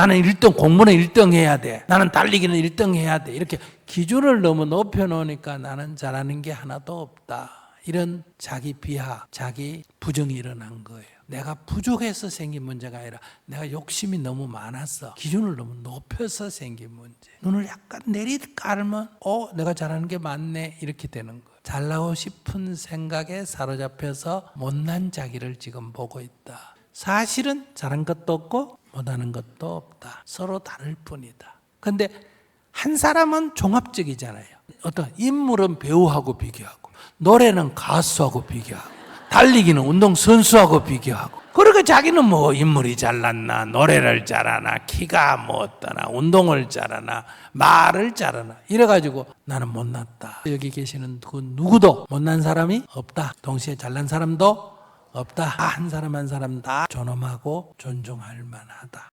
나는 1등 공부는 1등 해야 돼. 나는 달리기는 1등 해야 돼. 이렇게 기준을 너무 높여 놓으니까 나는 잘하는 게 하나도 없다. 이런 자기 비하, 자기 부정이 일어난 거예요. 내가 부족해서 생긴 문제가 아니라 내가 욕심이 너무 많았어. 기준을 너무 높여서 생긴 문제. 눈을 약간 내리 깔면 어, 내가 잘하는 게 맞네. 이렇게 되는 거예요. 잘나고 싶은 생각에 사로잡혀서 못난 자기를 지금 보고 있다. 사실은 잘한 것도 없고 못하는 것도 없다. 서로 다를 뿐이다. 근데 한 사람은 종합적이잖아요. 어떤 인물은 배우하고 비교하고 노래는 가수하고 비교하고 달리기는 운동 선수하고 비교하고 그러니까 자기는 뭐 인물이 잘났나 노래를 잘하나 키가 뭐 어떠나 운동을 잘하나 말을 잘하나 이래가지고 나는 못났다 여기 계시는 그 누구도 못난 사람이 없다 동시에 잘난 사람도 없다. 한 사람 한 사람 다 존엄하고 존중할 만하다